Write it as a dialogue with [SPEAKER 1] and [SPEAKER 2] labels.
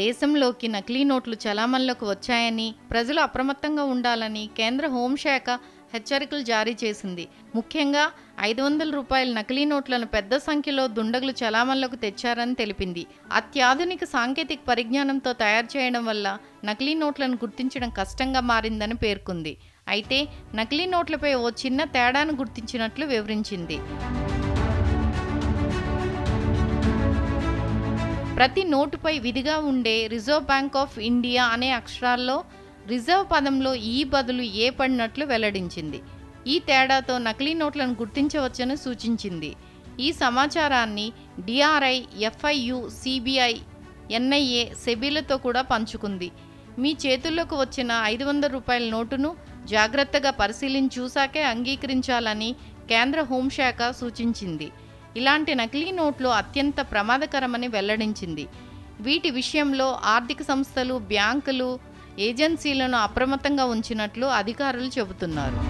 [SPEAKER 1] దేశంలోకి నకిలీ నోట్లు చలామణలోకి వచ్చాయని ప్రజలు అప్రమత్తంగా ఉండాలని కేంద్ర హోంశాఖ హెచ్చరికలు జారీ చేసింది. ముఖ్యంగా ఐదు వందల రూపాయల నకిలీ నోట్లను పెద్ద సంఖ్యలో దుండగులు చలామణలోకి తెచ్చారని తెలిపింది. అత్యాధునిక సాంకేతిక పరిజ్ఞానంతో తయారు చేయడం వల్ల నకిలీ నోట్లను గుర్తించడం కష్టంగా మారిందని పేర్కొంది. అయితే నకిలీ నోట్లపై ఓ చిన్న తేడాను గుర్తించినట్లు వివరించింది. ప్రతి నోటుపై విధిగా ఉండే రిజర్వ్ బ్యాంక్ ఆఫ్ ఇండియా అనే అక్షరాల్లో రిజర్వ్ పదంలో ఈ బదులు ఏ పడినట్లు వెల్లడించింది. ఈ తేడాతో నకిలీ నోట్లను గుర్తించవచ్చని సూచించింది. ఈ సమాచారాన్ని డిఆర్ఐ ఎఫ్ఐయు సిబిఐ ఎన్ఐఏ సెబీలతో కూడా పంచుకుంది. మీ చేతుల్లోకి వచ్చిన ఐదు వందల రూపాయల నోటును జాగ్రత్తగా పరిశీలించి చూశాకే అంగీకరించాలని కేంద్ర హోంశాఖ సూచించింది. ఇలాంటి నకిలీ నోట్లు అత్యంత ప్రమాదకరమని వెల్లడించింది. వీటి విషయంలో ఆర్థిక సంస్థలు బ్యాంకులు ఏజెన్సీలను అప్రమత్తంగా ఉంచినట్లు అధికారులు చెబుతున్నారు.